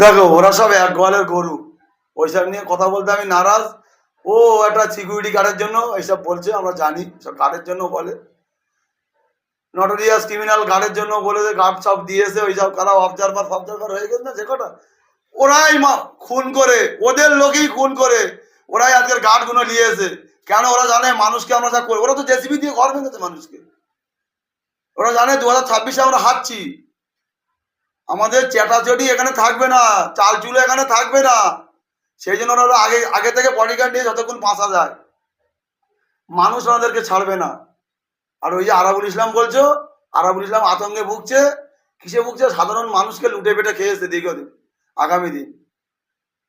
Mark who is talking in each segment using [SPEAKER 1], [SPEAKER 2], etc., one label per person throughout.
[SPEAKER 1] দেখো, ওরা সব এক গোয়ালের গরু। ওইসব নিয়ে কথা বলতে আমি নারাজ। ও একটা সিকিউরিটি গার্ডের জন্য এইসব বলছে, আমরা জানি, সব গার্ডের জন্য বলে। নটোরিয়াস ক্রিমিনাল গার্ডের জন্য বলে যে গার্ড সব দিয়েছে, ওইসব কারা অবজারভার ফবজারভার হয়ে গেছে না যে কটা। ওরাই খুন করে, ওদের লোকেই খুন করে, ওরাই আজকের গার্ডগুলো নিয়েছে। কেন ওরা জানে মানুষকে আমরা যা করি? ওরা তো জেসিবি দিয়ে ঘর ভেঙেছে মানুষকে। ওরা জানে দু হাজার ছাব্বিশে আমরা হারছি। আমাদের চেটাচটি এখানে থাকবে না, চাল চুলো এখানে থাকবে না। সেই জন্য ওরা আগে আগে থেকে বডিগার্ড নিয়ে যতক্ষণ বাঁচা যায়। মানুষ ওনাদেরকে ছাড়বে না। আর ওই যে আরাবুল ইসলাম বলছো, আরাবুল ইসলাম আতঙ্কে ভুগছে। কিসে ভুগছে? সাধারণ মানুষকে লুটে পেটে খেয়েছে দীর্ঘদিন, আগামী দিন।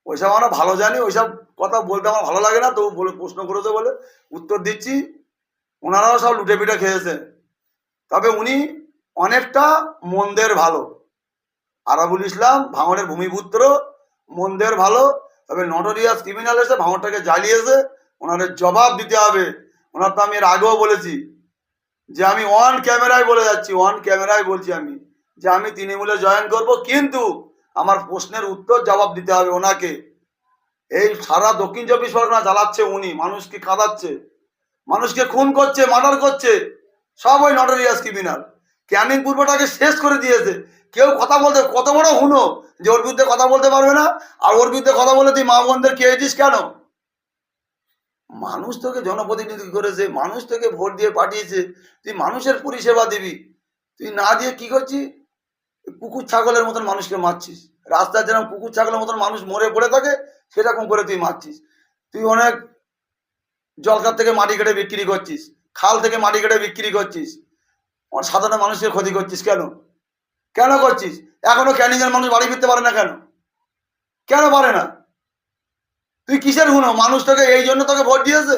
[SPEAKER 1] ওইসব আমরা ভালো জানি, ওইসব কথা বলতে আমার ভালো লাগে না তো বলে, প্রশ্ন করেছে বলে উত্তর দিচ্ছি। ওনারাও সব লুটে পিটে খেয়েছে। তবে উনি অনেকটা মন্দের ভালো। আরাবুল ইসলাম ভাঙড়ের ভূমিপুত্র, মন্দের ভালো, তবে নটোরিয়াস ক্রিমিনাল এসে ভাঙড়টাকে জ্বালিয়েছে। ওনাদের জবাব দিতে হবে। ওনার তো আমি এর আগেও বলেছি যে আমি ওয়ান ক্যামেরায় বলে যাচ্ছি ওয়ান ক্যামেরায় বলছি আমি যে আমি তৃণমূলে জয়েন করব, কিন্তু আমার প্রশ্নের উত্তর জবাব দিতে হবে ওনাকে। এই সারা দক্ষিণ চব্বিশ পরগনা জ্বালাচ্ছে উনি মানুষকে কাঁদাচ্ছে? মানুষকে খুন করছে, মার্ডার করছে? সব ওই নটোরিয়াস ক্রিমিনাল ক্যানিং পূর্বটাকে শেষ করে দিয়েছে। কেউ কথা বলতে, কত বড় হুনো যে ওর বিরুদ্ধে কথা বলতে পারবে না? আর ওর বিরুদ্ধে কথা বলে তুই মা বোনদের খেয়েছিস কেন? মানুষ তোকে জনপ্রতিনিধি করেছে, মানুষ তোকে ভোট দিয়ে পাঠিয়েছে। তুই মানুষের পরিষেবা দিবি। তুই না দিয়ে কি করছিস? কুকুর ছাগলের মতন মানুষকে মারছিস। রাস্তায় যেরকম কুকুর ছাগলের মতন মানুষ মরে পড়ে থাকে, সেরকম করে তুই মারছিস। তুই অনেক জলকার থেকে মাটি কেটে বিক্রি করছিস, খাল থেকে মাটি কেটে বিক্রি করছিস। সাধারণ মানুষের ক্ষতি করছিস কেন? কেন করছিস? এখনও ক্যানিংয়ের মানুষ বাড়ি ফিরতে পারে না কেন? কেন পারে না? তুই কিসের গুণ মানুষ তোকে এই জন্য তোকে ভোট দিয়েছে?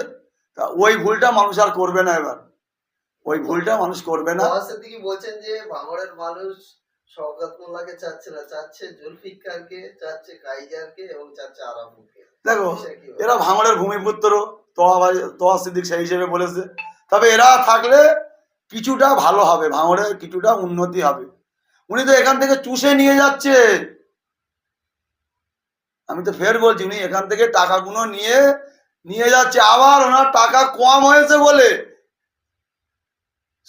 [SPEAKER 1] তা ওই ভুলটা মানুষ আর করবে না এবার। ওই ভুলটা মানুষ করবে না।
[SPEAKER 2] নওয়াজ বলছেন যে ভাঙড়ের মানুষ মোল্লাকে চাচ্ছে না চাচ্ছে জুলফিকারকে চাচ্ছে কাইজারকে এবং চাচ্ছে আরাবুকে
[SPEAKER 1] দেখো এরা ভাঙড়ের ভূমিপুত্র তোয়া সিদ্দিক সেই হিসেবে বলেছে। তবে এরা থাকলে কিছুটা ভালো হবে ভাঙড়ের কিছুটা উন্নতি হবে। উনি তো এখান থেকে চুষে নিয়ে যাচ্ছে। আমি তো ফের বলছি, উনি এখান থেকে টাকাগুলো নিয়ে নিয়ে যাচ্ছে। আবার ওনার টাকা কম হয়েছে বলে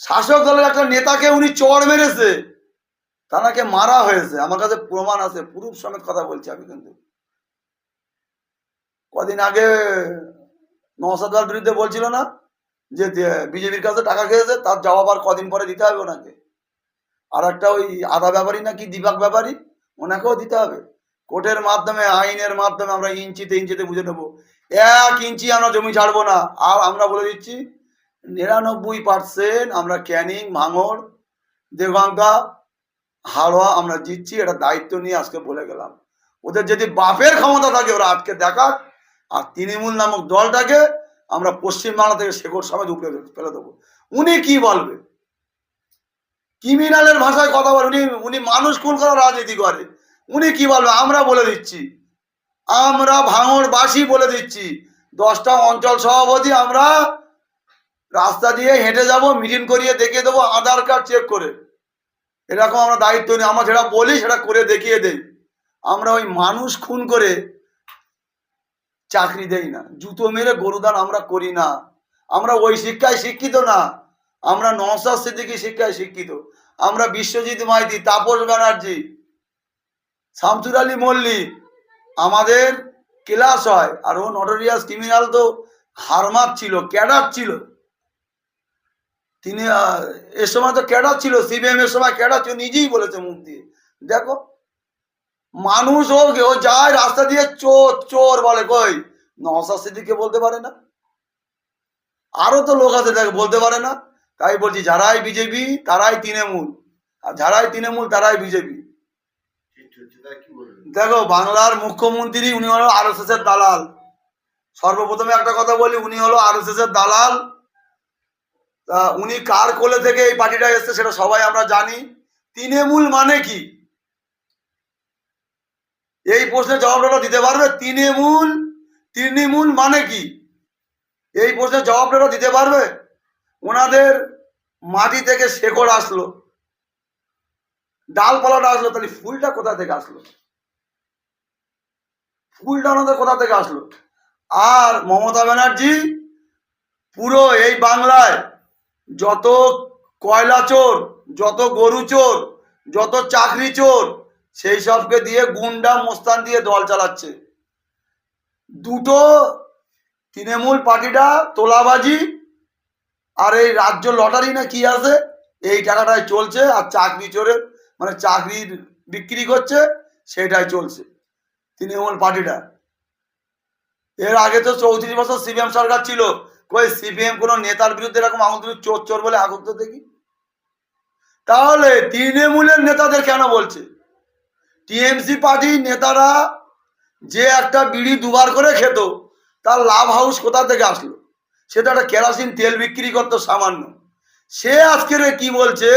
[SPEAKER 1] শাসক দলের একটা নেতাকে উনি চড় মেরেছে। তাকে মারা হয়েছে। আমার কাছে প্রমাণ আছে পুরুষ সমেত কথা বলছি আমি কিন্তু। কদিন আগে নওসাদার বিরুদ্ধে বলছিল না যে বিজেপির কাছে টাকা খেয়েছে, তার জবাব আর কদিন পরে দিতে হবে ওনাকে। আর একটা ওই আধা ব্যাপারী নাকি দিবাক ব্যাপারী ওনাকেও দিতে হবে। কোর্টের মাধ্যমে, আইনের মাধ্যমে আমরা ইঞ্চিতে ইঞ্চিতে বুঝে নেব। এক ইঞ্চি আমরা জমি ছাড়বো না। আর আমরা বলে দিচ্ছি, নিরানব্বই পার্সেন্ট আমরা ক্যানিং ভাঙড় দেবাঙ্কা হাড়োয়া আমরা জিতছি এটা দায়িত্ব নিয়ে আজকে বলে গেলাম। ওদের যদি বাপের ক্ষমতা থাকে, ওরা আজকে দেখাক। আর তৃণমূল নামক দলটাকে আমরা পশ্চিমবাংলা থেকে শেকড় সমেত উপরে ফেলে দেবো। উনি কি বলবে? ক্রিমিনালের ভাষায় কথা বলে, উনি উনি মানুষ খুন করার রাজনীতি করে। উনি কি বলবে? আমরা বলে দিচ্ছি। আমরা ভাঙড়বাসী বলে দিচ্ছি। দশটা অঞ্চল সভাপতি, আমরা রাস্তা দিয়ে হেঁটে যাব মিটিং করিয়ে দেখিয়ে দেবো, আধার কার্ড চেক করে। এরকম আমরা দায়িত্ব নিই। আমরা যেটা বলি, সেটা করে দেখিয়ে দেই। আমরা ওই মানুষ খুন করে চাকরি দেই না। জুতো মেরে গরুদান আমরা করি না। আমরা ওই শিক্ষায় শিক্ষিত না। আমরা নসাদ সিদ্দিকি শিক্ষায় শিক্ষিত। আমরা বিশ্বজিৎ মাইতি, তাপস ব্যানার্জি, শামসুর আলী মল্লিক, আমাদের ক্লাস হয় আর ও নটোরিয়াস ক্রিমিনাল তো হারমাত ছিল, ক্যাডার ছিল। তিনি এ সময় তো ক্যাডার ছিল, সিবিএম এর সময় ক্যাডার ছিল, নিজেই বলেছে মুখ দিয়ে। দেখো, মানুষ ও ও যায় রাস্তা দিয়ে চোর চোর বলে, কই? নওসাদ সিদ্দিককে বলতে পারে না। আরও তো লোক আছে, দেখ, বলতে পারে না। তাই বলছি, যারাই বিজেপি, তারাই তৃণমূল। আর যারাই তৃণমূল, তারাই বিজেপি। দেখো, বাংলার মুখ্যমন্ত্রী, উনি হলো আর এর দালাল। সর্বপ্রথমে একটা কথা বলি, উনি হলো আর এস এর দালাল। তা উনি কার কোলে থেকে এই পার্টিটা এসছে সেটা সবাই আমরা জানি। তৃণমূল মানে কি? এই প্রশ্নের জবাবটা দিতে পারবে? তৃণমূল তৃণমূল মানে কি? এই প্রশ্নের জবাবটা দিতে পারবে? ওনাদের মাটি থেকে শেকড় আসলো ডালপালাটা আসলো, তাহলে ফুলটা কোথা থেকে আসলো? ফুলটা ওনাদের কোথা থেকে আসলো? আর মমতা ব্যানার্জি পুরো এই বাংলায় যত কয়লা চোর, যত গরু চোর, যত চাকরি চোর, সেই সবকে দিয়ে গুন্ডা মোস্তান দিয়ে দল চালাচ্ছে। দুটো তৃণমূল পার্টিটা তোলাবাজি আর এই রাজ্য লটারি না কি আছে? এই টাকাটাই চলছে আর চাকরি চোরে মানে চাকরি বিক্রি করছে, সেটাই চলছে। তৃণমূল পার্টিটা। এর আগে তো চৌত্রিশ বছর সিপিএম সরকার ছিল। কই সিপিএম কোনো নেতার বিরুদ্ধে এরকম আঙুল চোর চোর বলে আগুন তো দেখি তাহলে তৃণমূলের নেতাদের কেন বলছে? টিএমসি পার্টির নেতারা যে একটা বিড়ি দুবার করে খেত, তার লাভ হাউস কোথা থেকে আসলো? সে তো একটা কেরাসিন তেল বিক্রি করতো সামান্য। সে আজকের কি বলছে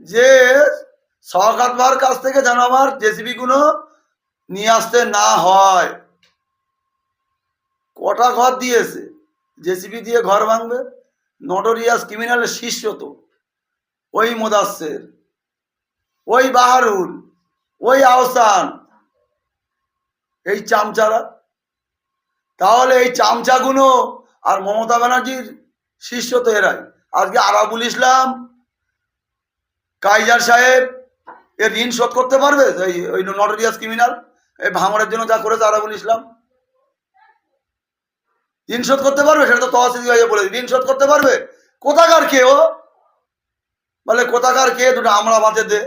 [SPEAKER 1] যে সরকার ভার কাছ থেকে যেন আমার জেসিবি গুলো নিয়ে আসতে না হয়। কটা ঘর দিয়েছে? জেসিবি দিয়ে ঘর ভাঙবে? নটোরিয়াস ক্রিমিনালের শিষ্য তো। ওই মোদাসের, ওই বাহারুল, ওই আহসান, এই চামচারা। তাহলে এই চামচাগুলো আর মমতা ব্যানার্জির শিষ্য তো এরাই। আজকে আরাবুল ইসলাম, কাইজার সাহেব এর ঋণ শোধ করতে পারবে? ওই নটোরিয়াস ক্রিমিনাল এই ভাঙড়ের জন্য যা করেছে আরাবুল ইসলাম। ঋণ শোধ করতে পারবে? সেটা তো তহসিল বলে ঋণ শোধ করতে পারবে? কোথাকার কে ও? বলে কোথাকার কে? দুটো আমরা বাঁচে দে।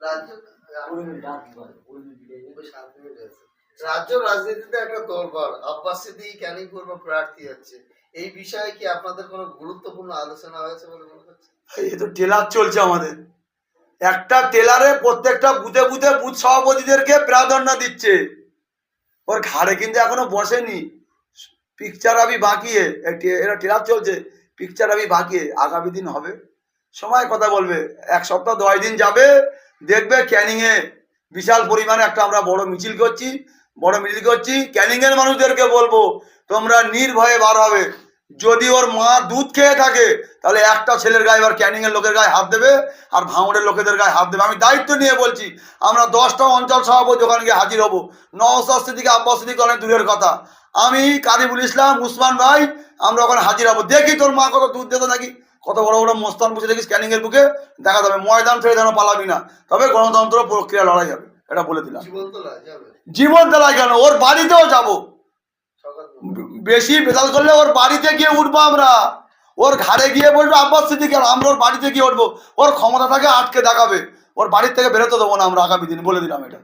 [SPEAKER 2] রাজ্য রাজ্য রাজনীতিতে একটা তোলপাড় আব্বাস সিদ্দিকী ক্যানিং পূর্ব প্রার্থী হচ্ছে? এই বিষয়ে কি আপনাদের কোনো গুরুত্বপূর্ণ আলোচনা হয়েছে বলে মনে হচ্ছে?
[SPEAKER 1] এই তো টেলার চলছে আমাদের। একটা টেলারে প্রত্যেকটা বুথে বুথে বুথ সভাপতিদেরকে প্রাধান্য দিচ্ছে। ওর ঘাড়ে কিন্তু এখনও বসেনি। পিকচার আমি বাকি है এরা টেলার চলছে পিকচার আমি বাকি আগামী দিন হবে। সময় কথা বলবে। এক সপ্তাহ দশ দিন যাবে, দেখবে ক্যানিংয়ে বিশাল পরিমাণে একটা আমরা বড় মিছিল করছি, বড় মিছিল করছি। ক্যানিংয়ের মানুষদেরকে বলব, তোমরা নির্ভয়ে বার হবে। যদি ওর মা দুধ খেয়ে থাকে, তাহলে একটা ছেলের গায়ে এবার ক্যানিং এর লোকের গায়ে হাত দেবে আর ভাঙড়ের লোকেদের গায়ে হাত দেবে। আমি দায়িত্ব নিয়ে বলছি, আমরা দশটা অঞ্চল সভাপতি ওখানে গিয়ে হাজির হব। নওসাদ সিদ্দিকে, আব্বাস সিদ্দিক অনেক দূরের কথা। আমি কারিবুল ইসলাম, উসমান ভাই, আমরা ওখানে হাজির হব। দেখি তোর মা কত দুধ দিতে নাকি। কত বড় বড় মোস্তান বসে দেখিস ক্যানিং এর বুকে দেখা যাবে ময়দান ছেড়ে যেন পালাবি না। তবে গণতন্ত্র প্রক্রিয়া লড়াই হবে এটা বলে দিলাম।
[SPEAKER 2] যাবে।
[SPEAKER 1] জীবন দেলায় কেন? ওর বাড়িতেও যাব। বেশি বেতাল করলে ওর বাড়িতে গিয়ে উঠবো আমরা। ওর ঘাড়ে গিয়ে বসবো আব্বাস সিদ্দিক আমরা ওর বাড়িতে গিয়ে উঠবো। ওর ক্ষমতাটাকে আটকে দেখাবে। ওর বাড়ির থেকে বেরোতে দেবো না আমরা আগামী দিন বলে দিলাম এটা।